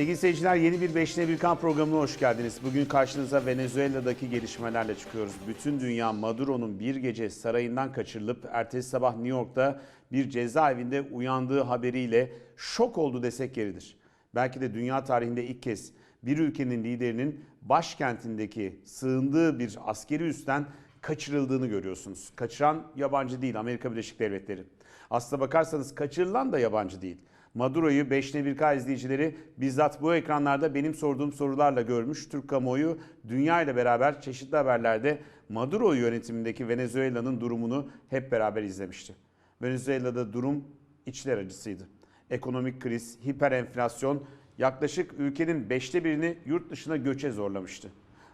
Sevgili seyirciler yeni bir Beşine Birkan programına hoş geldiniz. Bugün karşınıza Venezuela'daki gelişmelerle çıkıyoruz. Bütün dünya Maduro'nun bir gece sarayından kaçırılıp ertesi sabah New York'ta bir cezaevinde uyandığı haberiyle şok oldu desek yeridir. Belki de dünya tarihinde ilk kez bir ülkenin liderinin başkentindeki sığındığı bir askeri üsten kaçırıldığını görüyorsunuz. Kaçıran yabancı değil Amerika Birleşik Devletleri. Aslına bakarsanız kaçırılan da yabancı değil. Maduro'yu 5'ne 1K izleyicileri bizzat bu ekranlarda benim sorduğum sorularla görmüş. Türk kamuoyu dünya ile beraber çeşitli haberlerde Maduro yönetimindeki Venezuela'nın durumunu hep beraber izlemişti. Venezuela'da durum içler acısıydı. Ekonomik kriz, hiper enflasyon yaklaşık ülkenin beşte birini yurt dışına göçe zorlamıştı.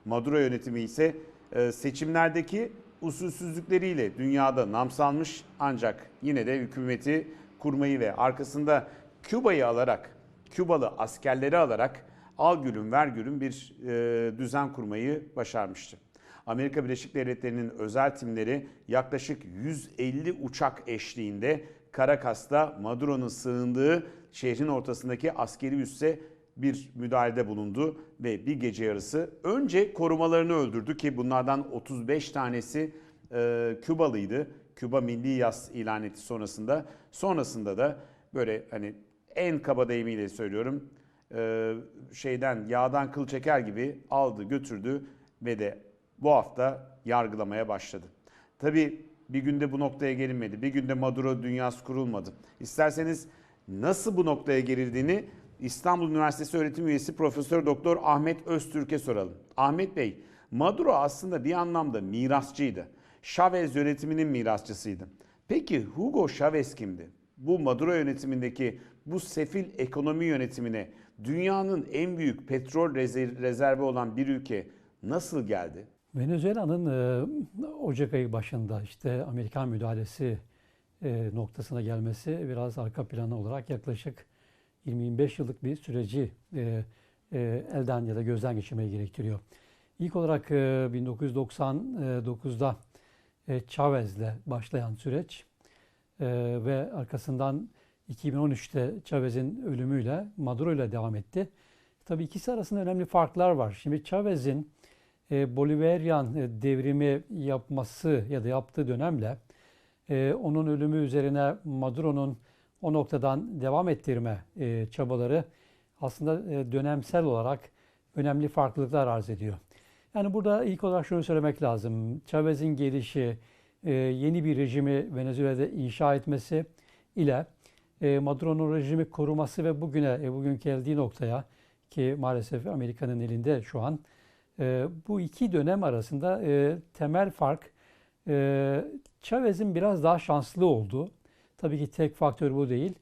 Maduro yönetimi ise e, seçimlerdeki usulsüzlükleriyle dünyada nam salmış ancak yine de hükümeti kurmayı ve arkasında Küba'yı alarak, Kübalı askerleri alarak al gülüm ver gülüm bir e, düzen kurmayı başarmıştı. Amerika Birleşik Devletleri'nin özel timleri yaklaşık 150 uçak eşliğinde Caracas'ta Maduro'nun sığındığı şehrin ortasındaki askeri üsse bir müdahalede bulundu ve bir gece yarısı önce korumalarını öldürdü ki bunlardan 35 tanesi e, Kübalıydı. Küba milli yas ilan etti sonrasında. Sonrasında da böyle hani en kaba deyimiyle söylüyorum e, şeyden yağdan kıl çeker gibi aldı götürdü ve de bu hafta yargılamaya başladı. Tabii bir günde bu noktaya gelinmedi. Bir günde Maduro dünyası kurulmadı. İsterseniz nasıl bu noktaya gerildiğini İstanbul Üniversitesi öğretim üyesi Profesör Doktor Ahmet Öztürk'e soralım. Ahmet Bey, Maduro aslında bir anlamda mirasçıydı. Chavez yönetiminin mirasçısıydı. Peki Hugo Chavez kimdi? Bu Maduro yönetimindeki bu sefil ekonomi yönetimine dünyanın en büyük petrol rezervi olan bir ülke nasıl geldi? Venezuela'nın e, Ocak ayı başında işte Amerikan müdahalesi e, noktasına gelmesi biraz arka planı olarak yaklaşık 20-25 yıllık bir süreci e, elden ya da gözden geçirmeyi gerektiriyor. İlk olarak e, 1999'da e, Chavez'le başlayan süreç ve arkasından 2013'te Chavez'in ölümüyle Maduro ile devam etti. Tabii ikisi arasında önemli farklar var. Şimdi Chavez'in e, Bolivarian e, devrimi yapması ya da yaptığı dönemle e, onun ölümü üzerine Maduro'nun o noktadan devam ettirme e, çabaları aslında e, dönemsel olarak önemli farklılıklar arz ediyor. Yani burada ilk olarak şunu söylemek lazım. Chavez'in gelişi, e, yeni bir rejimi Venezuela'da inşa etmesi ile e, Maduro'nun rejimi koruması ve bugüne, e, bugün geldiği noktaya ki maalesef Amerika'nın elinde şu an e, bu iki dönem arasında temel fark Chavez'in biraz daha şanslı olduğu. Tabii ki tek faktör bu değil.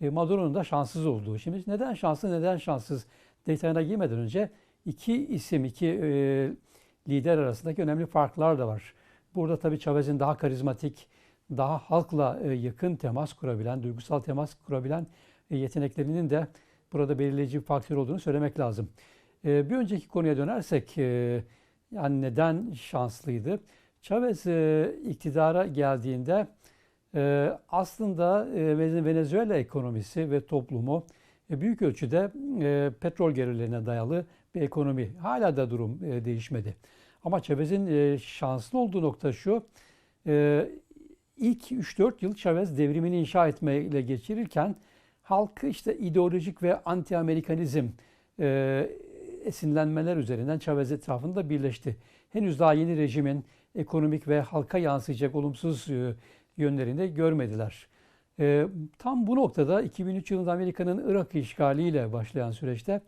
Maduro'nun da şanssız olduğu. Şimdi neden şanslı, neden şanssız detayına girmeden önce iki isim, iki lider arasındaki önemli farklar da var. Burada tabii Chavez'in daha karizmatik, daha halkla e, yakın temas kurabilen, duygusal temas kurabilen e, yeteneklerinin de burada belirleyici bir faktör olduğunu söylemek lazım. E, bir önceki konuya dönersek, yani neden şanslıydı? Chavez iktidara geldiğinde aslında Venezuela ekonomisi ve toplumu büyük ölçüde petrol gelirlerine dayalı bir ekonomi. Hala da durum değişmedi. Ama Chavez'in şanslı olduğu nokta şu, ilk 3-4 yıl Chavez devrimini inşa etmeyle geçirirken halkı işte ideolojik ve anti-Amerikanizm e, esinlenmeler üzerinden Chavez etrafında birleşti. Henüz daha yeni rejimin ekonomik ve halka yansıyacak olumsuz e, yönlerini görmediler. E, tam bu noktada 2003 yılında Amerika'nın Irak işgaliyle başlayan süreçte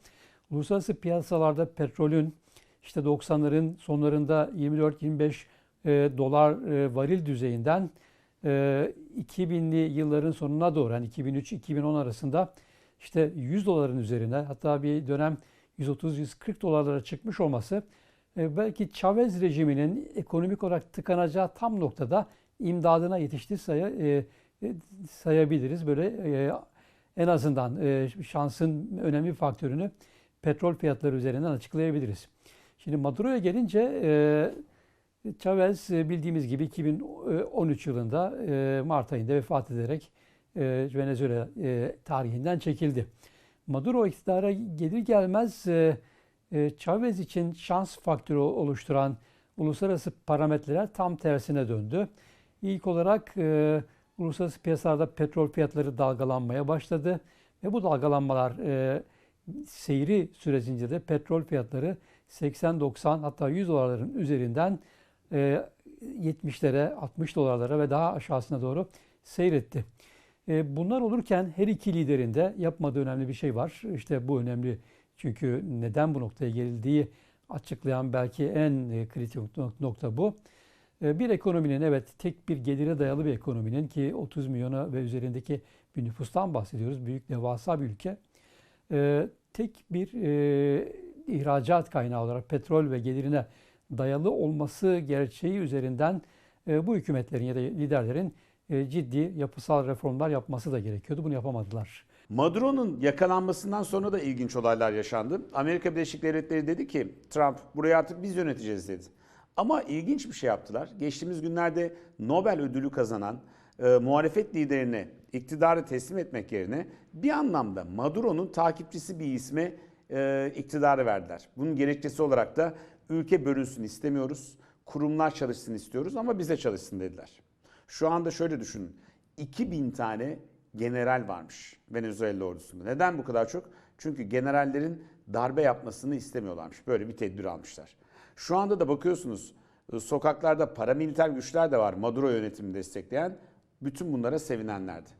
uluslararası piyasalarda petrolün işte 90'ların sonlarında 24-25 e, dolar e, varil düzeyinden 2000'li ee, yılların sonuna doğru yani 2003-2010 arasında işte 100 doların üzerine hatta bir dönem 130-140 dolarlara çıkmış olması e, belki Chavez rejiminin ekonomik olarak tıkanacağı tam noktada imdadına yetişti saya, e, e, sayabiliriz. Böyle en azından şansın önemli faktörünü petrol fiyatları üzerinden açıklayabiliriz. Şimdi Maduro'ya gelince Chavez e, bildiğimiz gibi 2013 yılında e, Mart ayında vefat ederek e, Venezuela tarihinden çekildi. Maduro iktidara gelir gelmez Chavez için şans faktörü oluşturan uluslararası parametreler tam tersine döndü. İlk olarak uluslararası piyasalarda petrol fiyatları dalgalanmaya başladı ve bu dalgalanmalar seyri sürecince de petrol fiyatları 80-90 hatta 100 dolarların üzerinden 70'lere 60 dolarlara ve daha aşağısına doğru seyretti. E, bunlar olurken her iki liderin de yapmadığı önemli bir şey var. İşte bu önemli çünkü neden bu noktaya geldiği açıklayan belki en e, kritik nokta bu. E, Bir ekonominin evet tek bir gelire dayalı bir ekonominin ki 30 milyona ve üzerindeki bir nüfustan bahsediyoruz. Büyük devasa bir ülke. E, Tek bir e, ihracat kaynağı olarak petrol ve gelirine dayalı olması gerçeği üzerinden e, bu hükümetlerin ya da liderlerin e, ciddi yapısal reformlar yapması da gerekiyordu. Bunu yapamadılar. Maduro'nun yakalanmasından sonra da ilginç olaylar yaşandı. Amerika Birleşik Devletleri dedi ki Trump burayı artık biz yöneteceğiz dedi. Ama ilginç bir şey yaptılar. Geçtiğimiz günlerde Nobel ödülü kazanan e, muhalefet liderine iktidarı teslim etmek yerine bir anlamda Maduro'nun takipçisi bir isme e, iktidarı verdiler. Bunun gerekçesi olarak da ülke bölünsün istemiyoruz, kurumlar çalışsın istiyoruz ama bize çalışsın dediler. Şu anda şöyle düşünün. 2000 tane general varmış Venezuela ordusunda. Neden bu kadar çok? Çünkü generallerin darbe yapmasını istemiyorlarmış. Böyle bir tedbir almışlar. Şu anda da bakıyorsunuz e, sokaklarda paramiliter güçler de var Maduro yönetimini destekleyen. Bütün bunlara sevinenlerdi.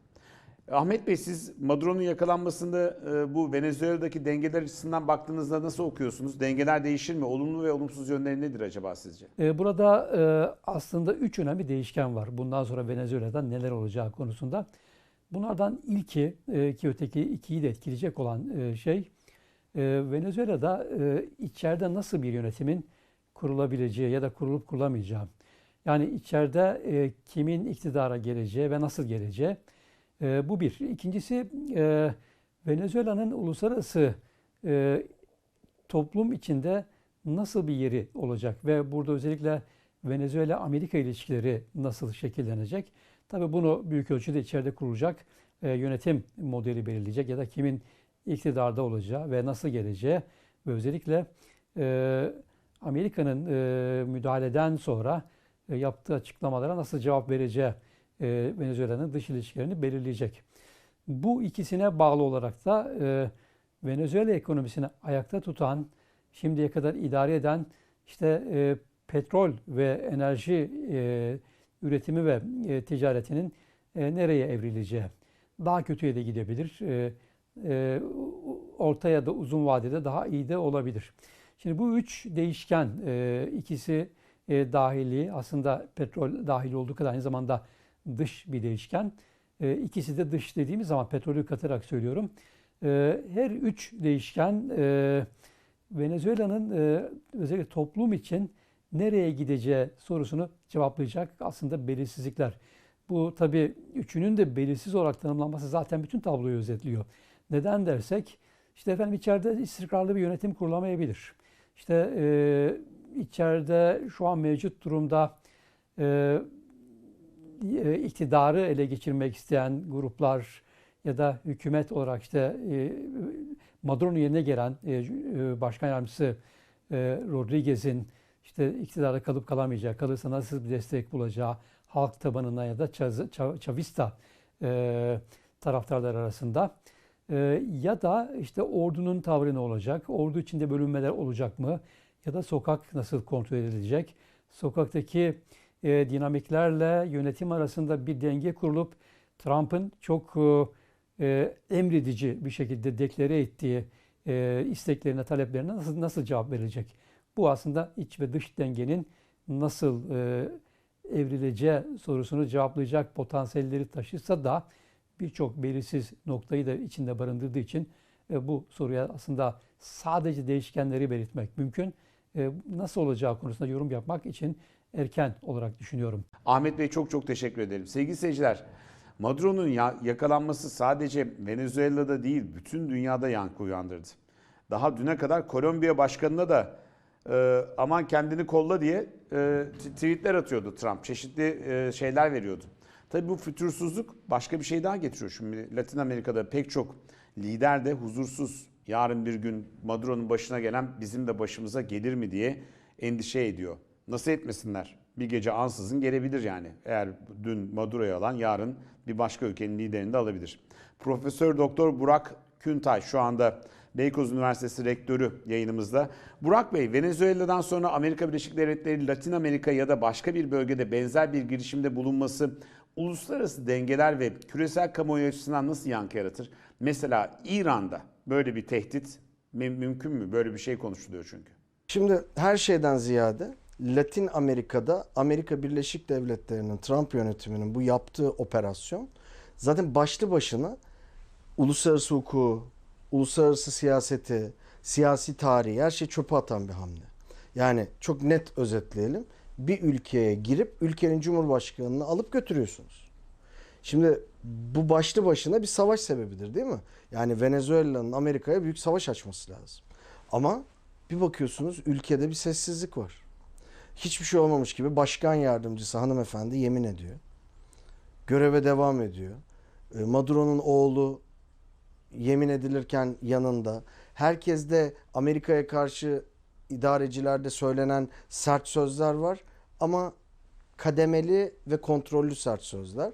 Ahmet Bey siz Maduro'nun yakalanmasında e, bu Venezuela'daki dengeler açısından baktığınızda nasıl okuyorsunuz? Dengeler değişir mi? Olumlu ve olumsuz yönleri nedir acaba sizce? E, Burada e, aslında üç önemli değişken var. Bundan sonra Venezuela'da neler olacağı konusunda. Bunlardan ilki e, ki öteki ikiyi de etkileyecek olan şey Venezuela'da içeride nasıl bir yönetimin kurulabileceği ya da kurulup kurulamayacağı. Yani içeride kimin iktidara geleceği ve nasıl geleceği. E, bu bir. İkincisi e, Venezuela'nın uluslararası e, toplum içinde nasıl bir yeri olacak ve burada özellikle Venezuela-Amerika ilişkileri nasıl şekillenecek? Tabii bunu büyük ölçüde içeride kurulacak e, yönetim modeli belirleyecek ya da kimin iktidarda olacağı ve nasıl geleceği ve özellikle e, Amerika'nın e, müdahaleden sonra e, yaptığı açıklamalara nasıl cevap vereceği e, Venezuela'nın dış ilişkilerini belirleyecek. Bu ikisine bağlı olarak da e, Venezuela ekonomisini ayakta tutan, şimdiye kadar idare eden işte e, petrol ve enerji e, üretimi ve e, ticaretinin e, nereye evrileceği daha kötüye de gidebilir. E, e, ortaya da uzun vadede daha iyi de olabilir. Şimdi bu üç değişken e, ikisi e, dahili aslında petrol dahil olduğu kadar aynı zamanda dış bir değişken. E, ikisi de dış dediğimiz zaman petrolü katarak söylüyorum. E, her üç değişken e, Venezuela'nın e, özellikle toplum için nereye gideceği sorusunu cevaplayacak aslında belirsizlikler. Bu tabii üçünün de belirsiz olarak tanımlanması zaten bütün tabloyu özetliyor. Neden dersek işte efendim içeride istikrarlı bir yönetim kurulamayabilir. İşte e, içeride şu an mevcut durumda e, iktidarı ele geçirmek isteyen gruplar ya da hükümet olarak işte e, Maduro'nun yerine gelen e, e, başkan yardımcısı e, Rodriguez'in işte iktidarda kalıp kalamayacağı, kalırsa nasıl bir destek bulacağı halk tabanına ya da Chavista e, taraftarlar arasında. E, ya da işte ordunun tavrı ne olacak, ordu içinde bölünmeler olacak mı? Ya da sokak nasıl kontrol edilecek, sokaktaki e, dinamiklerle yönetim arasında bir denge kurulup Trump'ın çok e, emredici bir şekilde deklare ettiği e, isteklerine, taleplerine nasıl, nasıl cevap verecek? Bu aslında iç ve dış dengenin nasıl e, evrileceği sorusunu cevaplayacak potansiyelleri taşısa da birçok belirsiz noktayı da içinde barındırdığı için e, bu soruya aslında sadece değişkenleri belirtmek mümkün. E, nasıl olacağı konusunda yorum yapmak için erken olarak düşünüyorum. Ahmet Bey çok çok teşekkür ederim. Sevgili seyirciler, Maduro'nun ya- yakalanması sadece Venezuela'da değil, bütün dünyada yankı uyandırdı. Daha düne kadar Kolombiya başkanına da e, aman kendini kolla diye e, tweetler atıyordu Trump. Çeşitli e, şeyler veriyordu. Tabii bu fütursuzluk başka bir şey daha getiriyor. Şimdi Latin Amerika'da pek çok lider de huzursuz. Yarın bir gün Maduro'nun başına gelen bizim de başımıza gelir mi diye endişe ediyor. Nasıl etmesinler? Bir gece ansızın gelebilir yani. Eğer dün Maduro'yu alan yarın bir başka ülkenin liderini de alabilir. Profesör Doktor Burak Küntay şu anda Beykoz Üniversitesi Rektörü yayınımızda. Burak Bey, Venezuela'dan sonra Amerika Birleşik Devletleri, Latin Amerika ya da başka bir bölgede benzer bir girişimde bulunması uluslararası dengeler ve küresel kamuoyu açısından nasıl yankı yaratır? Mesela İran'da böyle bir tehdit mü- mümkün mü? Böyle bir şey konuşuluyor çünkü. Şimdi her şeyden ziyade Latin Amerika'da Amerika Birleşik Devletleri'nin Trump yönetiminin bu yaptığı operasyon zaten başlı başına uluslararası hukuku, uluslararası siyaseti, siyasi tarihi her şey çöpe atan bir hamle. Yani çok net özetleyelim. Bir ülkeye girip ülkenin cumhurbaşkanını alıp götürüyorsunuz. Şimdi bu başlı başına bir savaş sebebidir değil mi? Yani Venezuela'nın Amerika'ya büyük savaş açması lazım. Ama bir bakıyorsunuz ülkede bir sessizlik var. Hiçbir şey olmamış gibi başkan yardımcısı hanımefendi yemin ediyor. Göreve devam ediyor. E, Maduro'nun oğlu yemin edilirken yanında. Herkes de Amerika'ya karşı idarecilerde söylenen sert sözler var ama kademeli ve kontrollü sert sözler.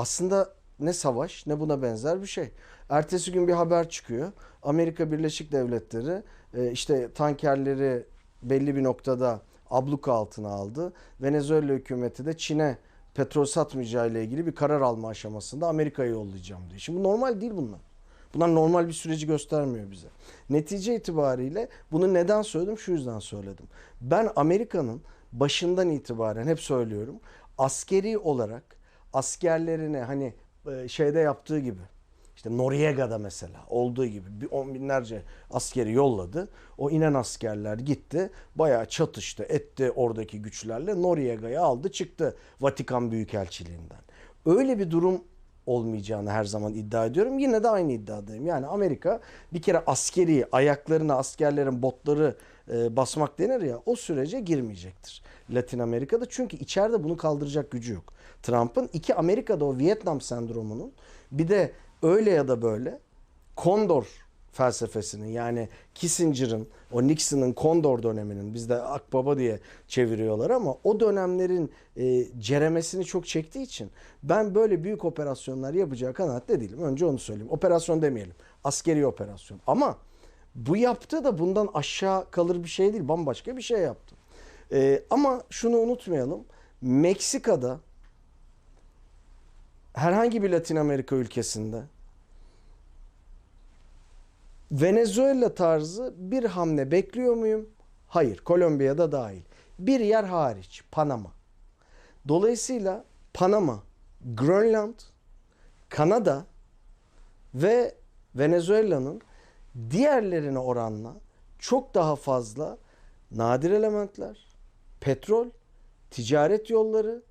Aslında ne savaş ne buna benzer bir şey. Ertesi gün bir haber çıkıyor. Amerika Birleşik Devletleri e, işte tankerleri belli bir noktada abluka altına aldı. Venezuela hükümeti de Çin'e petrol satmayacağı ile ilgili bir karar alma aşamasında Amerika'ya yollayacağım diyor. Şimdi bu normal değil bunlar. Bunlar normal bir süreci göstermiyor bize. Netice itibariyle bunu neden söyledim? Şu yüzden söyledim. Ben Amerika'nın başından itibaren hep söylüyorum. Askeri olarak askerlerine hani e, şeyde yaptığı gibi işte Noriega'da mesela olduğu gibi bir on binlerce askeri yolladı. O inen askerler gitti. Bayağı çatıştı etti oradaki güçlerle. Noriega'yı aldı çıktı Vatikan Büyükelçiliğinden. Öyle bir durum olmayacağını her zaman iddia ediyorum. Yine de aynı iddiadayım. Yani Amerika bir kere askeri ayaklarına askerlerin botları e, basmak denir ya o sürece girmeyecektir. Latin Amerika'da çünkü içeride bunu kaldıracak gücü yok. Trump'ın iki Amerika'da o Vietnam sendromunun bir de öyle ya da böyle Kondor felsefesinin yani Kissinger'ın o Nixon'ın Kondor döneminin bizde Akbaba diye çeviriyorlar ama o dönemlerin e, ceremesini çok çektiği için ben böyle büyük operasyonlar yapacağı kanaatte değilim. Önce onu söyleyeyim. Operasyon demeyelim. Askeri operasyon. Ama bu yaptığı da bundan aşağı kalır bir şey değil. Bambaşka bir şey yaptı. E, ama şunu unutmayalım. Meksika'da herhangi bir Latin Amerika ülkesinde Venezuela tarzı bir hamle bekliyor muyum? Hayır. Kolombiya'da dahil. Bir yer hariç. Panama. Dolayısıyla Panama, Grönland, Kanada ve Venezuela'nın diğerlerine oranla çok daha fazla nadir elementler, petrol, ticaret yolları,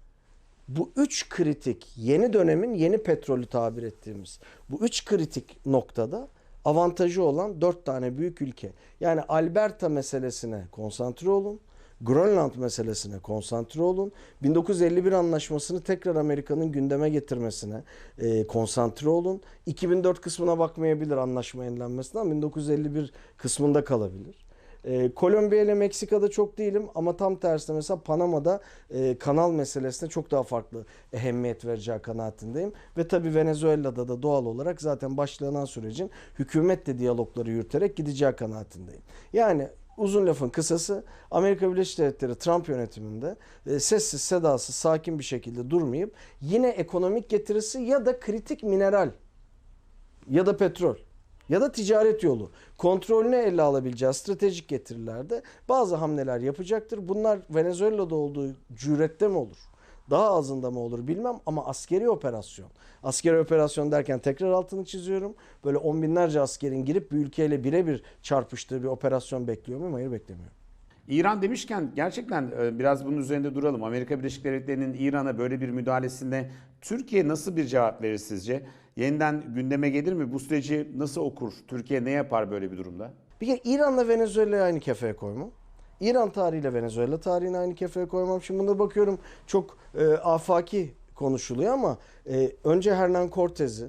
bu üç kritik yeni dönemin yeni petrolü tabir ettiğimiz bu üç kritik noktada avantajı olan dört tane büyük ülke. Yani Alberta meselesine konsantre olun. Grönland meselesine konsantre olun. 1951 anlaşmasını tekrar Amerika'nın gündeme getirmesine e, konsantre olun. 2004 kısmına bakmayabilir anlaşma yenilenmesinden 1951 kısmında kalabilir. E, Kolombiya ile Meksika'da çok değilim ama tam tersine mesela Panama'da e, kanal meselesine çok daha farklı ehemmiyet vereceği kanaatindeyim. Ve tabii Venezuela'da da doğal olarak zaten başlanan sürecin hükümetle diyalogları yürüterek gideceği kanaatindeyim. Yani uzun lafın kısası Amerika Birleşik Devletleri Trump yönetiminde e, sessiz sedasız sakin bir şekilde durmayıp yine ekonomik getirisi ya da kritik mineral ya da petrol ya da ticaret yolu kontrolünü ele alabileceği stratejik getirilerde bazı hamleler yapacaktır. Bunlar Venezuela'da olduğu cürette mi olur? Daha azında mı olur bilmem ama askeri operasyon. Askeri operasyon derken tekrar altını çiziyorum. Böyle on binlerce askerin girip bir ülkeyle birebir çarpıştığı bir operasyon bekliyor muyum? Hayır beklemiyorum. İran demişken gerçekten e, biraz bunun üzerinde duralım. Amerika Birleşik Devletleri'nin İran'a böyle bir müdahalesinde Türkiye nasıl bir cevap verir sizce? Yeniden gündeme gelir mi? Bu süreci nasıl okur? Türkiye ne yapar böyle bir durumda? Bir kere İran'la Venezuela'yı aynı kefeye koymam. İran tarihiyle Venezuela tarihini aynı kefeye koymam. Şimdi buna bakıyorum çok e, afaki konuşuluyor ama e, önce Hernan Cortez'i,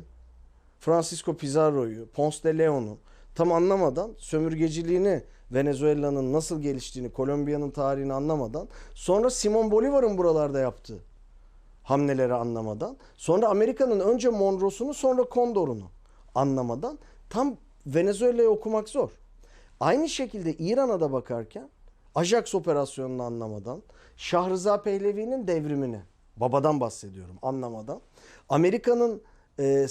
Francisco Pizarro'yu, Ponce de Leon'u tam anlamadan sömürgeciliğini Venezuela'nın nasıl geliştiğini, Kolombiya'nın tarihini anlamadan sonra Simon Bolivar'ın buralarda yaptığı hamleleri anlamadan sonra Amerika'nın önce Monroe'sunu sonra Condor'unu anlamadan tam Venezuela'yı okumak zor. Aynı şekilde İran'a da bakarken Ajax operasyonunu anlamadan, Şahrıza Pehlevi'nin devrimini, babadan bahsediyorum anlamadan, Amerika'nın e,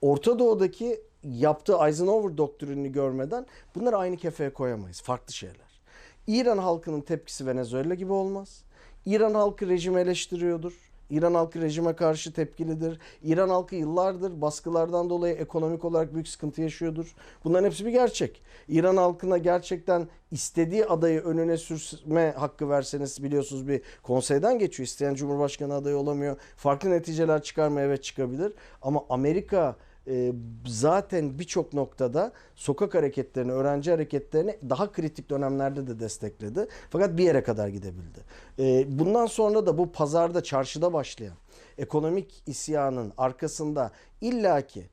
Orta Doğu'daki yaptığı Eisenhower doktrinini görmeden bunları aynı kefeye koyamayız. Farklı şeyler. İran halkının tepkisi Venezuela gibi olmaz. İran halkı rejimi eleştiriyordur. İran halkı rejime karşı tepkilidir. İran halkı yıllardır baskılardan dolayı ekonomik olarak büyük sıkıntı yaşıyordur. Bunların hepsi bir gerçek. İran halkına gerçekten istediği adayı önüne sürme hakkı verseniz biliyorsunuz bir konseyden geçiyor. İsteyen Cumhurbaşkanı adayı olamıyor. Farklı neticeler çıkarmaya evet çıkabilir. Ama Amerika e, zaten birçok noktada sokak hareketlerini, öğrenci hareketlerini daha kritik dönemlerde de destekledi. Fakat bir yere kadar gidebildi. E, bundan sonra da bu pazarda, çarşıda başlayan ekonomik isyanın arkasında illaki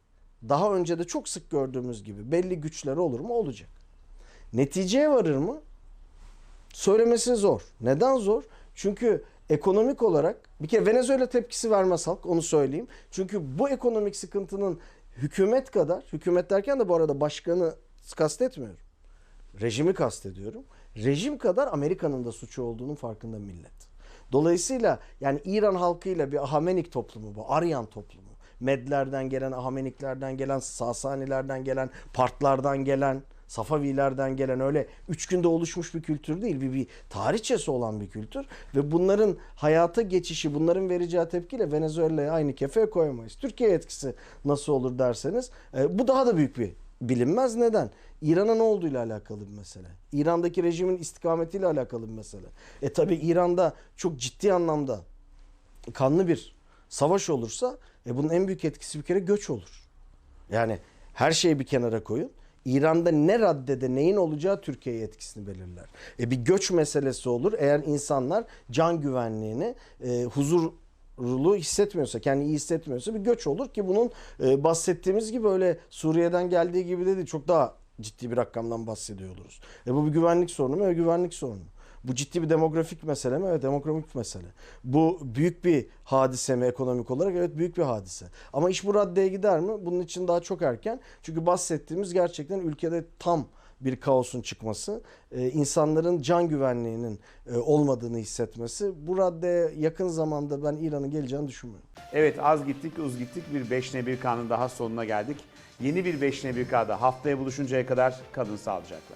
daha önce de çok sık gördüğümüz gibi belli güçler olur mu? Olacak. Neticeye varır mı? Söylemesi zor. Neden zor? Çünkü ekonomik olarak bir kere Venezuela tepkisi vermez halk onu söyleyeyim. Çünkü bu ekonomik sıkıntının hükümet kadar, hükümet derken de bu arada başkanı kastetmiyorum. Rejimi kastediyorum. Rejim kadar Amerika'nın da suçu olduğunun farkında millet. Dolayısıyla yani İran halkıyla bir Ahamenik toplumu bu, Aryan toplumu. Medlerden gelen, Ahameniklerden gelen, Sasanilerden gelen, Partlardan gelen, Safavilerden gelen öyle üç günde oluşmuş bir kültür değil. Bir, bir tarihçesi olan bir kültür. Ve bunların hayata geçişi, bunların vereceği tepkiyle Venezuela'ya aynı kefeye koyamayız. Türkiye etkisi nasıl olur derseniz e, bu daha da büyük bir bilinmez. Neden? İran'a ne olduğuyla alakalı bir mesele. İran'daki rejimin istikametiyle alakalı bir mesele. E tabi İran'da çok ciddi anlamda kanlı bir savaş olursa e bunun en büyük etkisi bir kere göç olur. Yani her şeyi bir kenara koyun. İran'da ne raddede neyin olacağı Türkiye'ye etkisini belirler. E bir göç meselesi olur. Eğer insanlar can güvenliğini, e, huzurlu hissetmiyorsa, kendi iyi hissetmiyorsa bir göç olur ki bunun e, bahsettiğimiz gibi öyle Suriye'den geldiği gibi de değil. Çok daha ciddi bir rakamdan bahsediyor oluruz. E bu bir güvenlik sorunu mu? Evet güvenlik sorunu. Bu ciddi bir demografik mesele mi? Evet demografik mesele. Bu büyük bir hadise mi ekonomik olarak? Evet büyük bir hadise. Ama iş bu raddeye gider mi? Bunun için daha çok erken. Çünkü bahsettiğimiz gerçekten ülkede tam bir kaosun çıkması, e, insanların can güvenliğinin e, olmadığını hissetmesi. Bu raddeye yakın zamanda ben İran'ın geleceğini düşünmüyorum. Evet az gittik uz gittik bir 5 ne 1 K'nın daha sonuna geldik. Yeni bir 5 ne 1 K'da haftaya buluşuncaya kadar kalın sağlıcakla.